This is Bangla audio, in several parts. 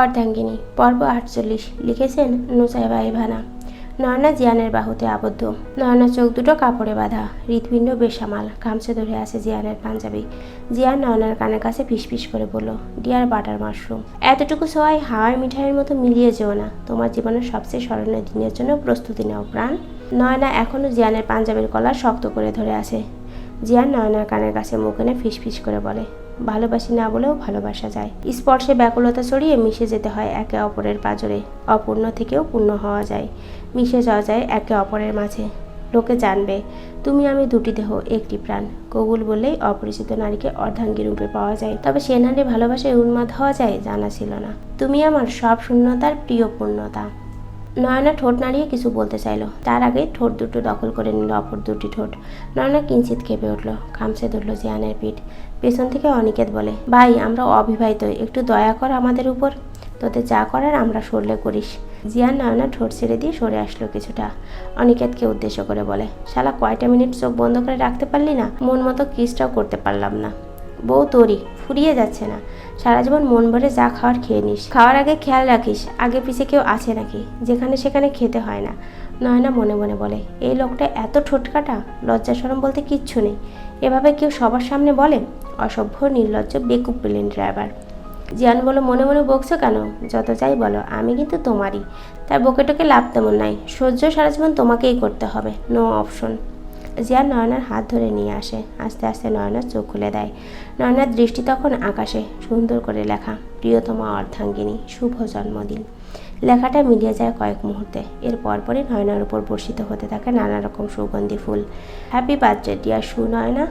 অর্ধাঙ্গিনী। পর্ব আটচল্লিশ। লিখেছেন নুসাইবা ইভানা। নয়না জিয়ানের বাহুতে আবদ্ধ। নয়না চোখ দুটো কাপড়ে বাঁধা। হৃৎপিণ্ড বেসামাল। ঘামছে ধরে আছে জিয়ানের পাঞ্জাবি। জিয়ান নয়নার কানের কাছে ফিসফিস করে বলল, ডিয়ার বাটার মাশরুম, এতটুকু সবাই হাওয়ার মিঠাইয়ের মতো মিলিয়ে যেও না। তোমার জীবনের সবচেয়ে স্মরণীয় দিনের জন্য প্রস্তুতি নাও, প্রাণ। নয়না এখনও জিয়ানের পাঞ্জাবির কলা শক্ত করে ধরে আছে। জিয়ান নয়নার কানের কাছে মুখ এনে ফিসফিস করে বলে ভালোবাসি না বলেও ভালোবাসা যায়। স্পর্শে ব্যাকুলতা ছড়িয়ে মিশে যেতে হয় একে অপরের পাজরে। অপূর্ণ থেকেও পূর্ণ হওয়া যায়। মিশে যাওয়া যায় একে অপরের মাঝে। লোকে জানবে, তুমি আমি দুটি দেহ, একটি প্রাণ। কবুল বললেই অপরিচিত নারীকে অর্ধাঙ্গী রূপে পাওয়া যায়। তবে সে নারী ভালোবাসায় উন্মাদ হওয়া যায় জানা ছিল না। তুমি আমার সব শূন্যতার প্রিয় পূর্ণতা। নয়না ঠোঁট নাড়িয়ে কিছু বলতে চাইলো। তার আগে ঠোঁট দুটো দখল করে নিল অপর দুটি ঠোঁট। নয়না কিঞ্চিত খেপে উঠল, খামছে ধরল জিয়ানের পিঠ। পেছন থেকে অনিকেত বলে, ভাই, আমরা অবিবাহিত, একটু দয়া কর আমাদের উপর। তোদের যা করার আমরা সরলে করিস। জিয়ান নয়না ঠোঁট ছেড়ে দিয়ে সরে আসলো কিছুটা। অনিকেতকে উদ্দেশ্য করে বলে, শালা কয়টা মিনিট চোখ বন্ধ করে রাখতে পারলি না? মন মতো কিসটাও করতে পারলাম না। বউ তোরই, ফুরিয়ে যাচ্ছে না। সারা জীবন মন ভরে যা খাওয়ার খেয়ে নিস। খাওয়ার আগে খেয়াল রাখিস, আগে পিছে কেউ আছে নাকি? যেখানে সেখানে খেতে হয় না। নয়না মনে মনে বলে এই লোকটা এত ঠোঁটকাটা, লজ্জা সরম বলতে কিচ্ছু নেই। এভাবে কেউ সবার সামনে বলে? অসভ্য, নির্লজ্জ, বেকুব পেলেন ড্রাইভার। জিয়ান বলো, মনে মনে বকছো কেন? যত চাই বলো, আমি কিন্তু তোমারই। তার বকে টোকে লাভ তেমন নাই। সহ্য সারা জীবন তোমাকেই করতে হবে। No option. জিয়ান নয়নার হাত ধরে নিয়ে আসে। আস্তে আস্তে নয়নার চোখ খুলে দেয়। নয়নার দৃষ্টি তখন আকাশে, সুন্দর করে লেখা, প্রিয়তমা অর্ধাঙ্গিনী, শুভ জন্মদিন। লেখাটা মিলিয়ে যায় কয়েক মুহূর্তে। এর পরপরই নয়নার উপর বর্ষিত হতে থাকে নানা রকম সুগন্ধি ফুল। Happy birthday, dear Sunayana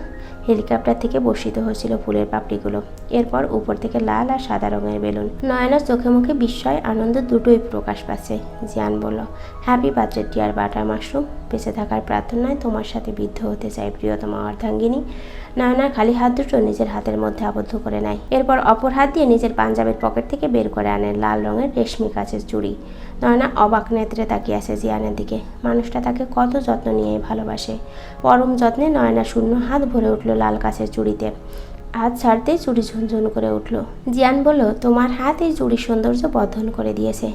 helicopter থেকে বর্ষিত হয়েছিল ফুলের পাপড়িগুলো। এরপর উপর থেকে লাল আর সাদা রঙের বেলুন। নয়নার চোখে মুখে বিস্ময়, আনন্দ দুটোই প্রকাশ পাচ্ছে। জিয়ান বলল, happy birthday, dear butter mushroom. বেঁচে থাকার প্রার্থনায় তোমার সাথে বিদ্ধ হতে চাই, প্রিয়তমা অর্ধাঙ্গিনী। নয়নার খালি হাত দুটো নিজের হাতের মধ্যে আবদ্ধ করে নেয় এরপর অপর হাত দিয়ে নিজের পাঞ্জাবের পকেট থেকে বের করে আনে লাল রঙের রেশমি কাচের চুড়ি। নয়না অবাক নেত্রে তাকিয়ে আছে জিয়ানের দিকে। মানুষটা তাকে কত যত্ন নিয়ে ভালোবাসে। পরম যত্নে নয়না শূন্য হাত ভরে উঠল লাল কাছের চুড়িতে। হাত ছাড়তেই চুড়ি ঝুনঝুন করে উঠল। জিয়ান বলল, তোমার হাত এই চুড়ির সৌন্দর্য বর্ধন করে দিয়েছে।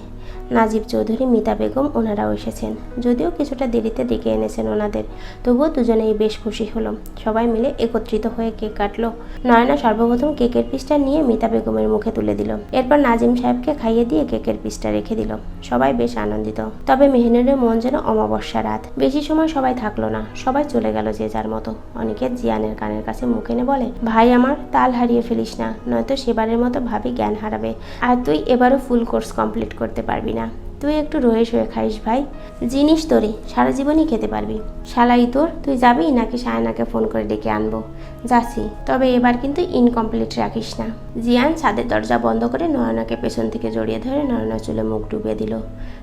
নাজিব চৌধুরী, মিতা বেগম ওনারাও এসেছেন। যদিও কিছুটা দেরিতে ডেকে এনেছেন ওনাদের, তবুও দুজনেই বেশ খুশি হলো। সবাই মিলে একত্রিত হয়ে কেক কাটলো। নয়না সর্বপ্রথম কেকের পিসটা নিয়ে মিতা বেগমের মুখে তুলে দিল। এরপর নাজিম সাহেবকে খাইয়ে দিয়ে কেকের পিসটা রেখে দিল। সবাই বেশ আনন্দিত। তবে মেহনুরের মন যেন অমাবস্যা রাত। বেশি সময় সবাই থাকল না। সবাই চলে গেল যে যার মতো। অনেকে জিয়ানের কানের কাছে মুখ এনে বলে, ভাই আমার, তাল হারিয়ে ফেলিস না। নয়তো সেবারের মতো ভাবি জ্ঞান হারাবে। আর তুই এবারও ফুল কোর্স কমপ্লিট করতে পারবি। না। তুই একটু রয়ে শয়ে খাইস ভাই। জিনিস তোরে, সারা জীবনই খেতে পারবি। শালাই তোর, তুই যাবি নাকি সায়নাকে ফোন করে ডেকে আনব? যাচ্ছি, তবে এবার কিন্তু ইনকমপ্লিট রাখিস না। জিয়ান ছাদের দরজা বন্ধ করে নয়নাকে পেছন থেকে জড়িয়ে ধরে নয়না চুলে মুখ ডুবিয়ে দিল।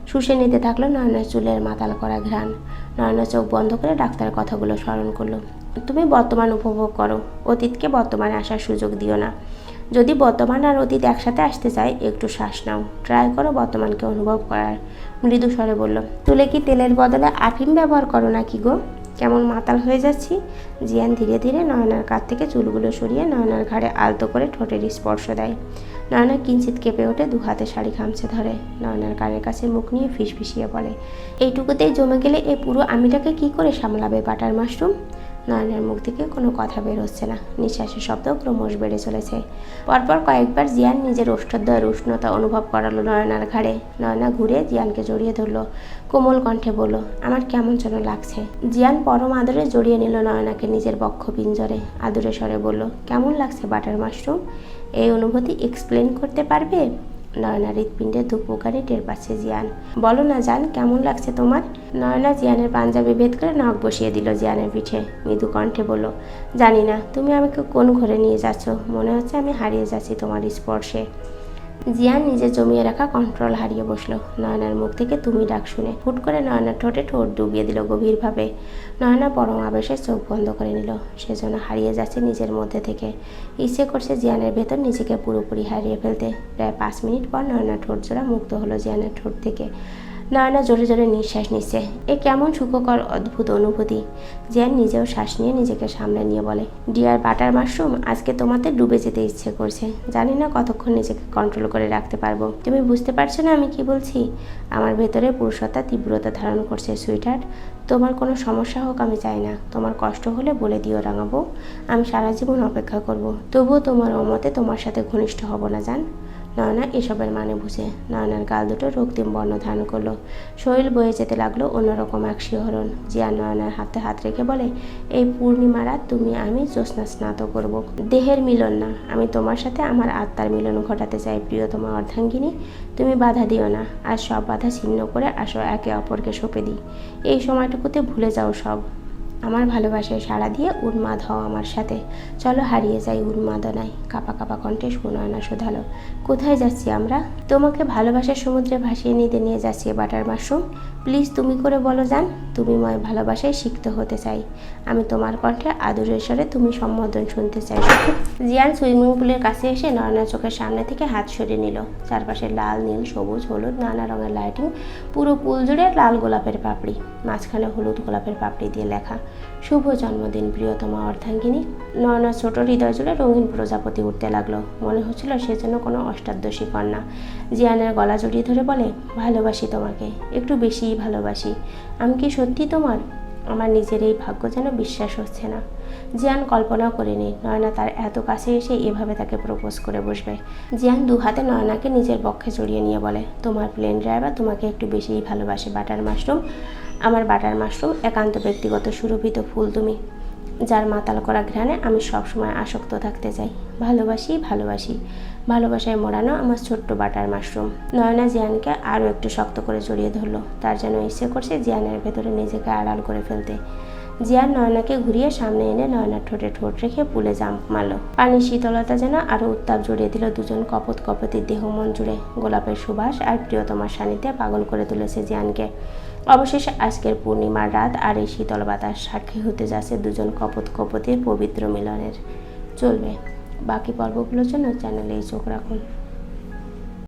শুষে নিতে থাকল নয়নার চুলের মাতাল করা ঘ্রাণ। নয়না চোখ বন্ধ করে ডাক্তারের কথাগুলো স্মরণ করল। তুমি বর্তমান উপভোগ করো, অতীতকে বর্তমানে আসার সুযোগ দিও না। যদি বর্তমান আর অতীত একসাথে আসতে চায়, একটু শ্বাস নাও। ট্রাই করো বর্তমানকে অনুভব করার। মৃদু স্বরে বলল, তুলে কি তেলের বদলে আফিম ব্যবহার করো নাকি গো? কেমন মাতাল হয়ে যাচ্ছি? জিয়ান ধীরে ধীরে নয়নার কাছ থেকে চুলগুলো সরিয়ে নয়নার ঘাড়ে আলতো করে ঠোঁটের স্পর্শ দেয়। নয়না কিঞ্চিত কেঁপে ওঠে, দু হাতে শাড়ি খামছে ধরে। নয়নার কানের কাছে মুখ নিয়ে ফিসফিসিয়ে বলে, এইটুকুতেই জমে গেলে এ পুরো আমিটাকে কি করে সামলাবে বাটার মাশরুম? নয়নের মুখ থেকে কোনো কথা বের হচ্ছে না। নিঃশ্বাসের শব্দ ক্রমশ বেড়ে চলেছে। পরপর কয়েকবার জিয়ান নিজের ওষ্ঠদ্বয়ের উষ্ণতা অনুভব করালো নয়নার ঘাড়ে। নয়না ঘুরে জিয়ানকে জড়িয়ে ধরলো। কোমল কণ্ঠে বলল, আমার কেমন যেন লাগছে। জিয়ান পরম আদরে জড়িয়ে নিল নয়নাকে নিজের বক্ষ পিঞ্জরে। আদুরে স্বরে বলল, কেমন লাগছে বাটার মাশরুম? এই অনুভূতি এক্সপ্লেন করতে পারবে? নয়না হৃৎপিণ্ডে ধুকপুকানি টের পাচ্ছে জিয়ান। বলো না জান, কেমন লাগছে তোমার? নয়না জিয়ানের পাঞ্জাবি ভেদ করে নখ বসিয়ে দিল জিয়ানের পিঠে। মৃদু কণ্ঠে বলল, জানি না, তুমি আমাকে কোন ঘরে নিয়ে যাচ্ছ? মনে হচ্ছে আমি হারিয়ে যাচ্ছি তোমার স্পর্শে। জিয়ান নিজে জমিয়ে রাখা কন্ট্রোল হারিয়ে বসল। নয়নার মুখ থেকে তুমি ডাক শুনে হুট করে নয়নার ঠোঁটে ঠোঁট ডুবিয়ে দিল গভীরভাবে। নয়না পরম আবেশে চোখ বন্ধ করে নিল। সেজন্য হারিয়ে যাচ্ছে নিজের মধ্যে থেকে। ইচ্ছে করছে জিয়ানের ভেতর নিজেকে পুরোপুরি হারিয়ে ফেলতে। প্রায় পাঁচ মিনিট পর নয়নার ঠোঁট জোড়া মুক্ত হলো জিয়ানের ঠোঁট থেকে। নয়না জোরে জোরে নিঃশ্বাস নিচ্ছে। এ কেমন সুখকর অদ্ভুত অনুভূতি। জিয়ান নিজেও শ্বাস নিয়ে নিজেকে সামলে নিয়ে বলে, ডিয়ার বাটার মাশরুম, আজকে তোমাতে ডুবে যেতে ইচ্ছে করছে। জানি না কতক্ষণ নিজেকে কন্ট্রোল করে রাখতে পারব। তুমি বুঝতে পারছ না আমি কি বলছি? আমার ভেতরে পুরুষতা তীব্রতা ধারণ করছে সুইটার্ট তোমার কোনো সমস্যা হোক আমি চাই না। তোমার কষ্ট হলে বলে দিও, রাঙাবো। আমি সারা জীবন অপেক্ষা করব। তবুও তোমার অমতে তোমার সাথে ঘনিষ্ঠ হব না, জান। নয়না এসবের মানে বুঝে। নয়নার গাল দুটো রক্তিম বর্ণ ধারণ করল। শরীর বয়ে যেতে লাগল অন্যরকম এক শিহরণ, জিয়া নয়নার হাতে হাত রেখে বলে, এই পূর্ণিমা রাত তুমি আমি জ্যোৎস্না স্নাত করব। দেহের মিলন না, আমি তোমার সাথে আমার আত্মার মিলন ঘটাতে চাই প্রিয় তোমার অর্ধাঙ্গিনী। তুমি বাধা দিও না, আর সব বাধা ছিন্ন করে আসো একে অপরকে সঁপে দিই। এই সময়টুকুতে ভুলে যাও সব। আমার ভালোবাসায় সাড়া দিয়ে উন্মাদ হও আমার সাথে। চলো হারিয়ে যাই উন্মাদনায়। কাপা কাপা কণ্ঠে সুনয়না শোধালো। কোথায় যাচ্ছি আমরা? তোমাকে ভালোবাসার সমুদ্রে ভাসিয়ে নিতে নিয়ে যাচ্ছি বাটার মাশরুম। প্লিজ তুমি করে বলো যান তুমি ময় ভালোবাসায় শিখতে হতে চাই। আমি তোমার কণ্ঠে আদরের স্বরে তুমি সম্বোধন শুনতে চাই। জিয়ান সুইমিং পুলের কাছে এসে নয়না চোখের সামনে থেকে হাত সরিয়ে নিল। চারপাশে লাল, নীল, সবুজ, হলুদ, নানা রঙের লাইটিং, পুরো পুল জুড়ে লাল গোলাপের পাপড়ি। মাঝখানে হলুদ গোলাপের পাপড়ি দিয়ে লেখা, শুভ জন্মদিন প্রিয়তমা অর্ধাঙ্গিনী। নয়না ছোট হৃদয় জুড়ে রঙিন প্রজাপতি উঠতে লাগল। মনে হচ্ছিল সে যেন কোনো অষ্টাদশী কন্যা। জিয়ানের গলা জড়িয়ে ধরে বলে, ভালোবাসি তোমাকে, একটু বেশিই ভালোবাসি। আমি কি সত্যি তোমার? আমার নিজের এই ভাগ্য যেন বিশ্বাস হচ্ছে না। জিয়ান কল্পনাও করেনি, নয়না তার এত কাছে এসে এভাবে তাকে প্রপোজ করে বসবে। জিয়ান দু হাতে নয়নাকে নিজের পক্ষে জড়িয়ে নিয়ে বলে, তোমার প্লেন ড্রাইভার তোমাকে একটু বেশিই ভালোবাসে, বাটার মাশরুম। আমার বাটার মাশরুম একান্ত ব্যক্তিগত সুরভিত ফুল তুমি, যার মাতাল করা ঘ্রাণে আমি সবসময় আসক্ত থাকতে চাই। ভালোবাসি ভালোবাসি। ভালোবাসায় মোড়ানো আমার ছোট্ট বাটার মাশরুম। নয়না জিয়ানকে আরও একটু শক্ত করে জড়িয়ে ধরলো। তার যেন ইচ্ছে করছে জিয়ানের ভেতরে নিজেকে আড়াল করে ফেলতে। জিয়ান নয়নাকে ঘুরিয়ে সামনে এনে নয়নার ঠোঁটে ঠোঁট রেখে পুলে জাম্প মারলো। পানির শীতলতা যেন আরও উত্তাপ জড়িয়ে দিল দুজন কপত কপতির দেহ মন জুড়ে। গোলাপের সুবাস আর প্রিয়তমার সানিতে পাগল করে তুলেছে জিয়ানকে। অবশেষে আজকের পূর্ণিমার রাত আর এই শীতল বাতাস সাক্ষী হতে যাচ্ছে দুজন কপত কপতের পবিত্র মিলনের। চলবে। বাকি পর্বগুলোর জন্য চ্যানেলেই চোখ রাখুন।